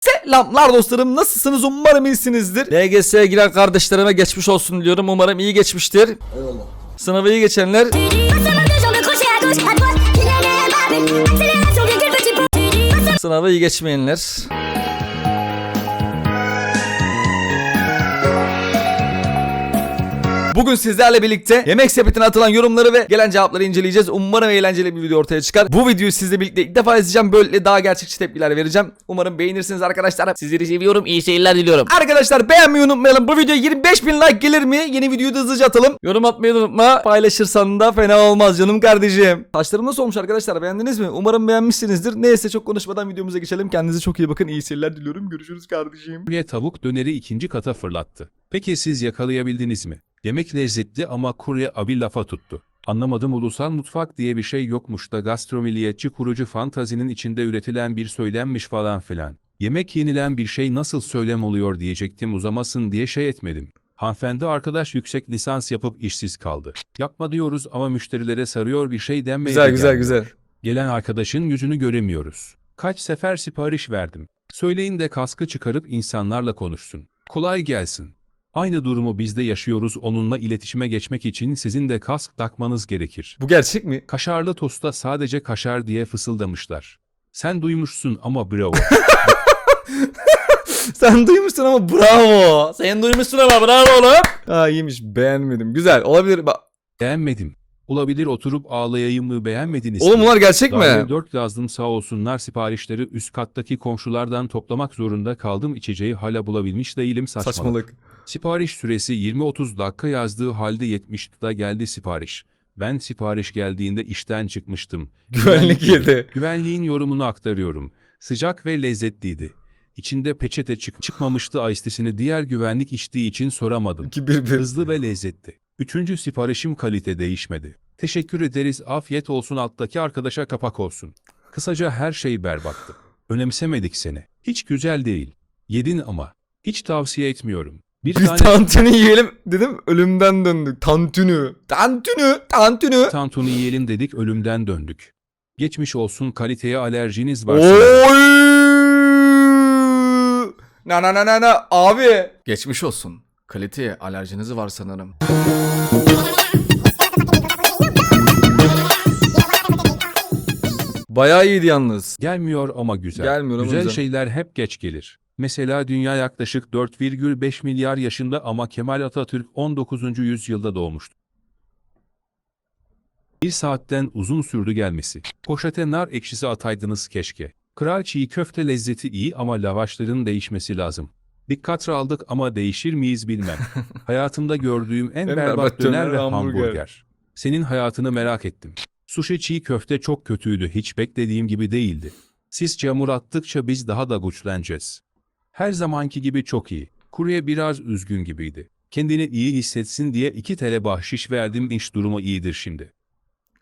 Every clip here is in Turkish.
Selamlar dostlarım nasılsınız umarım iyisinizdir. LGS'ye giren kardeşlerime geçmiş olsun diliyorum umarım iyi geçmiştir. Eyvallah. Sınavı iyi geçenler Passez-moi deux jambes Bugün sizlerle birlikte yemek sepetine atılan yorumları ve gelen cevapları inceleyeceğiz. Umarım eğlenceli bir video ortaya çıkar. Bu videoyu sizle birlikte ilk defa izleyeceğim. Böyle daha gerçekçi tepkiler vereceğim. Umarım beğenirsiniz arkadaşlar. Sizleri seviyorum. İyi seyirler diliyorum. Arkadaşlar beğenmeyi unutmayalım. Bu video 25 bin like gelir mi? Yeni videoyu da hızlıca atalım. Yorum atmayı unutma. Paylaşırsan da fena olmaz canım kardeşim. Saçlarım nasıl olmuş arkadaşlar? Beğendiniz mi? Umarım beğenmişsinizdir. Neyse çok konuşmadan videomuza geçelim. Kendinize çok iyi bakın. İyi seyirler diliyorum. Görüşürüz kardeşim. Kurye tavuk döneri ikinci kata fırlattı. Peki siz yakalayabildiniz mi? Yemek lezzetli ama kurye abi lafa tuttu. Anlamadım ulusal mutfak diye bir şey yokmuş da gastromiliyetçi kurucu fantazinin içinde üretilen bir söylenmiş falan filan. Yemek yenilen bir şey nasıl söylem oluyor diyecektim uzamasın diye şey etmedim. Hanımefendi arkadaş yüksek lisans yapıp işsiz kaldı. Yapma diyoruz ama müşterilere sarıyor bir şey denmeye Güzel güzel gelmiyor. güzel. Gelen arkadaşın yüzünü göremiyoruz. Kaç sefer sipariş verdim. Söyleyin de kaskı çıkarıp insanlarla konuşsun. Kolay gelsin. Aynı durumu biz de yaşıyoruz onunla iletişime geçmek için sizin de kask takmanız gerekir. Bu gerçek mi? Kaşarlı tosta sadece kaşar diye fısıldamışlar. Sen duymuşsun ama bravo. Sen duymuşsun ama bravo. Sen duymuşsun ama bravo oğlum. Ha iyiymiş beğenmedim. Güzel olabilir. Bak. Beğenmedim. Olabilir oturup ağlayayım mı beğenmediniz Oğlum bunlar gerçek mi? Daire 4 yazdım sağ olsunlar siparişleri üst kattaki komşulardan toplamak zorunda kaldım içeceği hala bulabilmiş değilim saçmalık. Saçmalık. Sipariş süresi 20-30 dakika yazdığı halde 70'da geldi sipariş. Ben sipariş geldiğinde işten çıkmıştım. Güvenlik yedi. Güvenliğin yorumunu aktarıyorum. Sıcak ve lezzetliydi. İçinde peçete çık çıkmamıştı aistisini diğer güvenlik içtiği için soramadım. 2-1-1. Hızlı ve lezzetli. Üçüncü siparişim kalite değişmedi. Teşekkür ederiz afiyet olsun alttaki arkadaşa kapak olsun. Kısaca her şey berbattı. Önemsemedik seni. Hiç güzel değil. Yedin ama. Hiç tavsiye etmiyorum. Bir, Bir tane tantuni yiyelim dedim ölümden döndük. Tantuni. Tantuni. Tantuni. tantuni yiyelim dedik ölümden döndük. Geçmiş olsun kaliteye alerjiniz varsa. Oy! Na na na na na abi. Geçmiş olsun. Kaliteye alerjiniz var sanırım. Bayağı iyiydi yalnız. Gelmiyor ama güzel. Gelmiyor ama güzel güzel. şeyler hep geç gelir. Mesela dünya yaklaşık 4,5 milyar yaşında ama Kemal Atatürk 19. yüzyılda doğmuştu. Bir saatten uzun sürdü gelmesi. Poşete nar ekşisi ataydınız keşke. Kral çiğ köfte lezzeti iyi ama lavaşların değişmesi lazım. Dikkat aldık ama değişir miyiz bilmem. Hayatımda gördüğüm en, En berbat, berbat döner, döner, ve hamburger. hamburger. Senin hayatını merak ettim. Sushi çiğ köfte çok kötüydü hiç beklediğim gibi değildi. Siz çamur attıkça biz daha da güçleneceğiz. Her zamanki gibi çok iyi. Kurye biraz üzgün gibiydi. Kendini iyi hissetsin diye 2 TL bahşiş verdim iş durumu iyidir şimdi.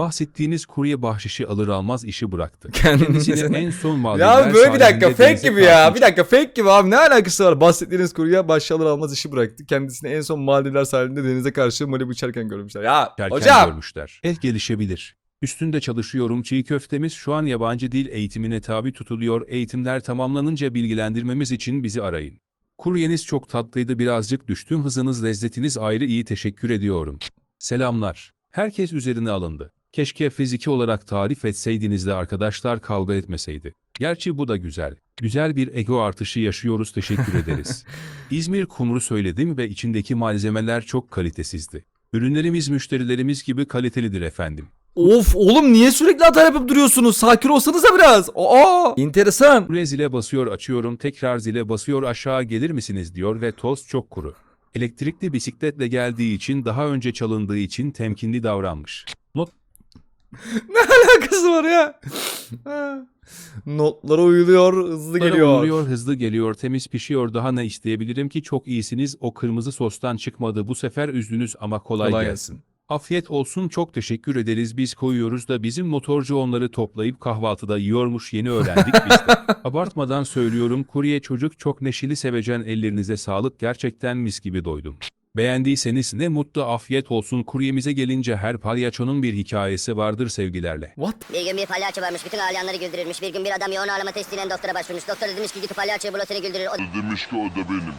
Bahsettiğiniz kurye bahşişi alır almaz işi bıraktı. Kendisine Kendisine- en son Ya mağdurlar abi böyle bir dakika fake gibi ya. kalkmış. Bir dakika fake gibi abi. Ne alakası var? Bahsettiğiniz kurye başalır almaz işi bıraktı. Kendisini en son Maldivler sahilinde denize karşı Malibu içerken görmüşler. Ya Erken hocam. görmüşler. El gelişebilir. Üstünde çalışıyorum çiğ köftemiz şu an yabancı dil eğitimine tabi tutuluyor. Eğitimler tamamlanınca bilgilendirmemiz için bizi arayın. Kuryeniz çok tatlıydı birazcık düştüm hızınız lezzetiniz ayrı iyi teşekkür ediyorum. Selamlar. Herkes üzerine alındı. Keşke fiziki olarak tarif etseydiniz de arkadaşlar kavga etmeseydi. Gerçi bu da güzel. Güzel bir ego artışı yaşıyoruz teşekkür ederiz. İzmir kumru söyledim ve içindeki malzemeler çok kalitesizdi. Ürünlerimiz müşterilerimiz gibi kalitelidir efendim. Of oğlum niye sürekli hata yapıp duruyorsunuz? Sakin olsanıza biraz. Aa, enteresan. Buraya zile basıyor açıyorum tekrar zile basıyor aşağı gelir misiniz diyor ve toz çok kuru. Elektrikli bisikletle geldiği için daha önce çalındığı için temkinli davranmış. Not alakası var ya? Notlara uyuluyor, hızlı geliyor. Uyuruyor, hızlı geliyor, temiz pişiyor. Daha ne isteyebilirim ki çok iyisiniz. O kırmızı sostan çıkmadı. Bu sefer üzdünüz ama kolay, Kolay gelsin. gelsin. Afiyet olsun çok teşekkür ederiz. Biz koyuyoruz da bizim motorcu onları toplayıp kahvaltıda yiyormuş yeni öğrendik biz de. Abartmadan söylüyorum kurye çocuk çok neşeli sevecen ellerinize sağlık gerçekten mis gibi doydum. Beğendiyseniz ne mutlu afiyet olsun kuryemize gelince her palyaçonun bir hikayesi vardır sevgilerle. What? Bir gün bir palyaço varmış, bütün ağlayanları güldürürmüş. Bir gün bir adam yoğun ağlama testiyle doktora başvurmuş. Doktor demiş ki git palyaçoya bul o seni güldürür. O Demiş ki o da benim.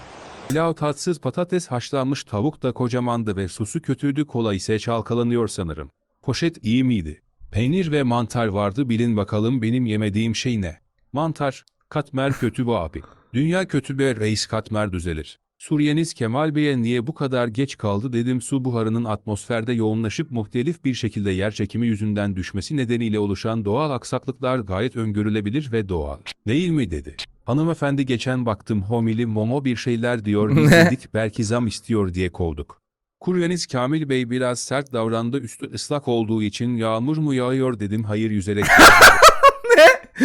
Pilav tatsız patates haşlanmış tavuk da kocamandı ve sosu kötüydü kola ise çalkalanıyor sanırım. Poşet iyi miydi? Peynir ve mantar vardı bilin bakalım benim yemediğim şey ne? Mantar, katmer kötü bu abi. Dünya kötü be reis katmer düzelir. Suriyeniz Kemal Bey'e niye bu kadar geç kaldı dedim su buharının atmosferde yoğunlaşıp muhtelif bir şekilde yer çekimi yüzünden düşmesi nedeniyle oluşan doğal aksaklıklar gayet öngörülebilir ve doğal. Değil mi dedi. Hanımefendi geçen baktım homili momo bir şeyler diyor biz dedik belki zam istiyor diye kovduk. Kuryeniz Kamil Bey biraz sert davrandı üstü ıslak olduğu için yağmur mu yağıyor dedim hayır yüzerek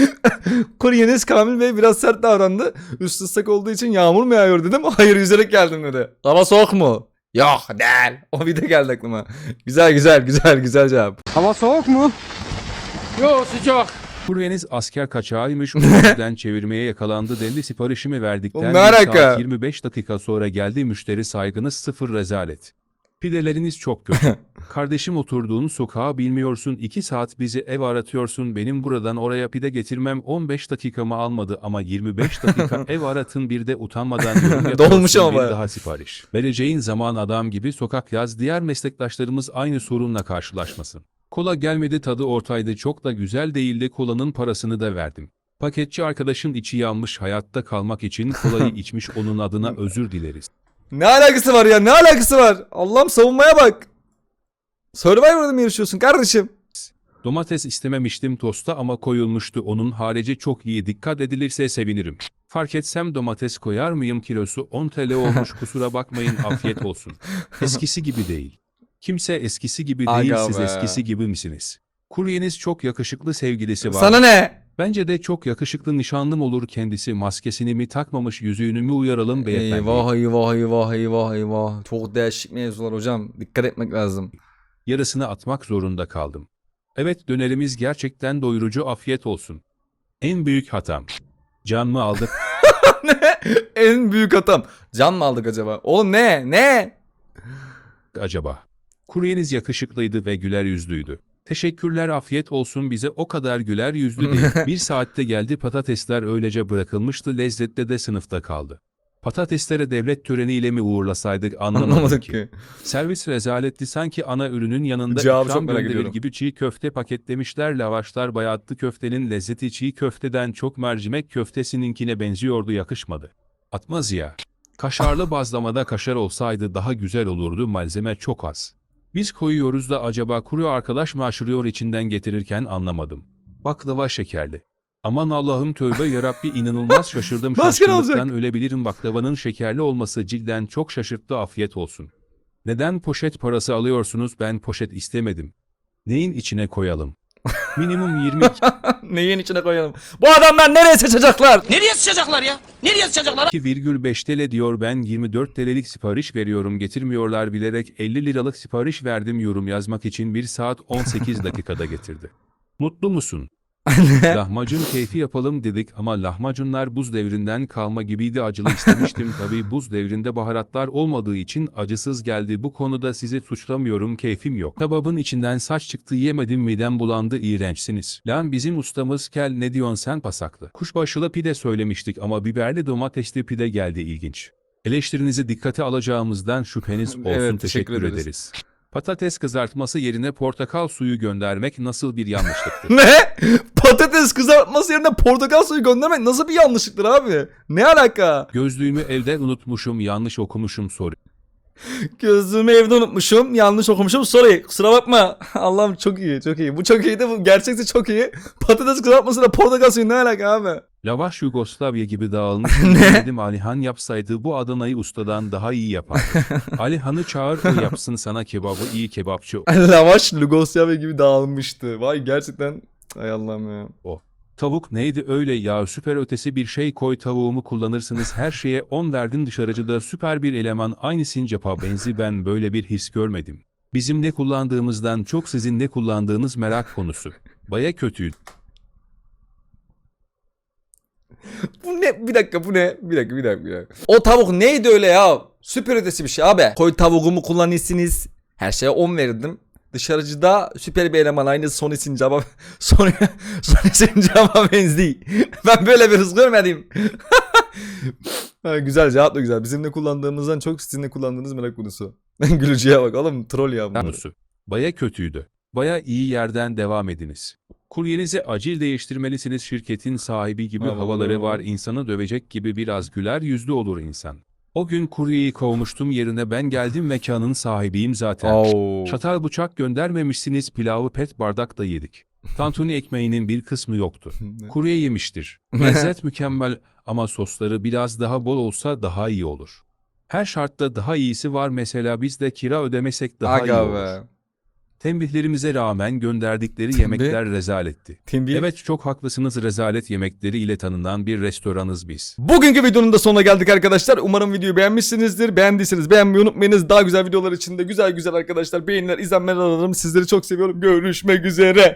Kuryeniz Kamil Bey biraz sert davrandı. Üst ıslak olduğu için yağmur mu yağıyor dedim. Hayır yüzerek geldim dedi. Hava soğuk mu? Yok değil. O bir de geldi aklıma. Güzel güzel güzel güzel cevap. Kuryeniz asker kaçağıymış o yüzden çevirmeye yakalandı deli siparişimi verdikten Oğlum bir ne alaka? saat 25 dakika sonra geldi müşteri saygınız sıfır rezalet. Pideleriniz çok kötü. Kardeşim oturduğun sokağı bilmiyorsun 2 saat bizi ev aratıyorsun benim buradan oraya pide getirmem 15 dakikamı almadı ama 25 dakika ev aratın bir de utanmadan yorum Dolmuş ama bir daha sipariş. Vereceğin zaman adam gibi sokak yaz diğer meslektaşlarımız aynı sorunla karşılaşmasın. Kola gelmedi tadı ortaydı çok da güzel değildi kolanın parasını da verdim. Paketçi arkadaşın içi yanmış hayatta kalmak için kolayı içmiş onun adına özür dileriz. Ne alakası var ya ne alakası var? Allah'ım savunmaya bak. Survivor'da mı yarışıyorsun kardeşim? Domates istememiştim tosta ama koyulmuştu onun harici çok iyi dikkat edilirse sevinirim. Fark etsem domates koyar mıyım kilosu 10 TL olmuş kusura bakmayın afiyet olsun. Eskisi gibi değil. Kimse eskisi gibi değil Aga siz be. eskisi gibi misiniz? Kuryeniz çok yakışıklı sevgilisi var. Sana ne? Bence de çok yakışıklı nişanlım olur kendisi maskesini mi takmamış yüzüğünü mü uyaralım beyefendi. Eyvah eyvah eyvah eyvah eyvah. Çok değişik mevzular hocam. Dikkat etmek lazım. Yarısını atmak zorunda kaldım. Evet dönerimiz gerçekten doyurucu afiyet olsun. En büyük hatam. Can mı aldık? en büyük hatam. Can mı aldık acaba? Oğlum ne? Ne? acaba? Kuryeniz yakışıklıydı ve güler yüzlüydü. Teşekkürler afiyet olsun bize o kadar güler yüzlü değil. Bir saatte geldi patatesler öylece bırakılmıştı lezzette de sınıfta kaldı. Patateslere devlet töreniyle mi uğurlasaydık anlamadım Anlamadık ki. ki. Servis rezaletti sanki ana ürünün yanında Cevabı ikram gönderir ediyorum. gibi çiğ köfte paketlemişler lavaşlar bayatlı köftenin lezzeti çiğ köfteden çok mercimek köftesininkine benziyordu yakışmadı. Atmaz ya. Kaşarlı bazlamada kaşar olsaydı daha güzel olurdu malzeme çok az. Biz koyuyoruz da acaba kuru arkadaş mı aşırıyor içinden getirirken anlamadım. Baklava şekerli. Aman Allah'ım tövbe yarabbi inanılmaz şaşırdım olacak? şaşkınlıktan ölebilirim baklavanın şekerli olması cidden çok şaşırttı afiyet olsun. Neden poşet parası alıyorsunuz ben poşet istemedim. Neyin içine koyalım? Minimum 22 Neyin içine koyalım? Bu adamlar nereye seçecekler? Nereye sıçacaklar ya? Nereye sıçacaklar? 2,5 TL diyor ben 24 TL'lik sipariş veriyorum getirmiyorlar bilerek 50 liralık sipariş verdim yorum yazmak için 1 saat 18 dakikada getirdi. Mutlu musun? Lahmacun keyfi yapalım dedik ama lahmacunlar buz devrinden kalma gibiydi acılı istemiştim tabi buz devrinde baharatlar olmadığı için acısız geldi bu konuda sizi suçlamıyorum keyfim yok. Kebabın içinden saç çıktı yemedim midem bulandı iğrençsiniz. Lan bizim ustamız kel ne diyorsun sen pasaklı. Kuşbaşılı pide söylemiştik ama biberli domatesli pide geldi ilginç. Eleştirinizi dikkate alacağımızdan şüpheniz olsun Evet, teşekkür teşekkür ederiz. ederiz. Patates kızartması yerine portakal suyu göndermek nasıl bir yanlışlıktır? Ne? Patates kızartması yerine portakal suyu göndermek nasıl bir yanlışlıktır abi? Ne alaka? Gözlüğümü evde unutmuşum, yanlış okumuşum soru. Gözlüğümü evde unutmuşum. Yanlış okumuşum. Sorry. Kusura bakma. Allah'ım çok iyi. Çok iyi. Bu çok iyi de bu gerçekten çok iyi. Patates kızartmasıyla portakal suyu ne alaka abi? Lavaş Yugoslavya gibi dağılmış. Dedim Alihan yapsaydı bu Adana'yı ustadan daha iyi yapardı. Alihan'ı çağır o yapsın sana kebabı iyi kebapçı. Lavaş Lugoslavya gibi dağılmıştı. Vay gerçekten. Ay Allah'ım ya. Tavuk neydi öyle ya süper ötesi bir şey koy tavuğumu kullanırsınız her şeye 10 verdin dışarıcıda süper bir eleman aynı sincapa benzi ben böyle bir his görmedim. Bizim ne kullandığımızdan çok sizin ne kullandığınız merak konusu. Baya kötüydü. Bu ne? Bir dakika bu ne? Bir dakika bir dakika. Bir dakika. O tavuk neydi öyle ya? Süper ötesi bir şey abi. Koy tavuğumu kullanırsınız. Her şeye 10 verdim. Dışarıcıda süper bir eleman aynı Sony Sincap'a Sony, Sony Sincap'a benziyor. Ben böyle bir hız görmedim. güzel cevap da güzel. Bizim de kullandığımızdan çok sizin de kullandığınız merak konusu. Gülücüye bak oğlum troll ya konusu. Baya kötüydü. Baya iyi yerden devam ediniz. Kuryenizi acil değiştirmelisiniz şirketin sahibi gibi Allah havaları Allah. var insanı dövecek gibi biraz güler yüzlü olur insan. O gün kuryeyi kovmuştum yerine ben geldim mekanın sahibiyim zaten. Oo. Çatal bıçak göndermemişsiniz pilavı pet bardakta yedik. Tantuni ekmeğinin bir kısmı yoktu. Kurye yemiştir. Lezzet mükemmel ama sosları biraz daha bol olsa daha iyi olur. Her şartta daha iyisi var mesela biz de kira ödemesek daha iyi Aga olur. be. Tembihlerimize rağmen gönderdikleri Tembih? yemekler rezaletti. Tembih. Evet çok haklısınız rezalet yemekleri ile tanınan bir restoranız biz. Bugünkü videonun da sonuna geldik arkadaşlar. Umarım videoyu beğenmişsinizdir. Beğendiyseniz beğenmeyi unutmayınız. Daha güzel videolar için de güzel güzel arkadaşlar beğeniler, izlenmeler alırım. Sizleri çok seviyorum. Görüşmek üzere.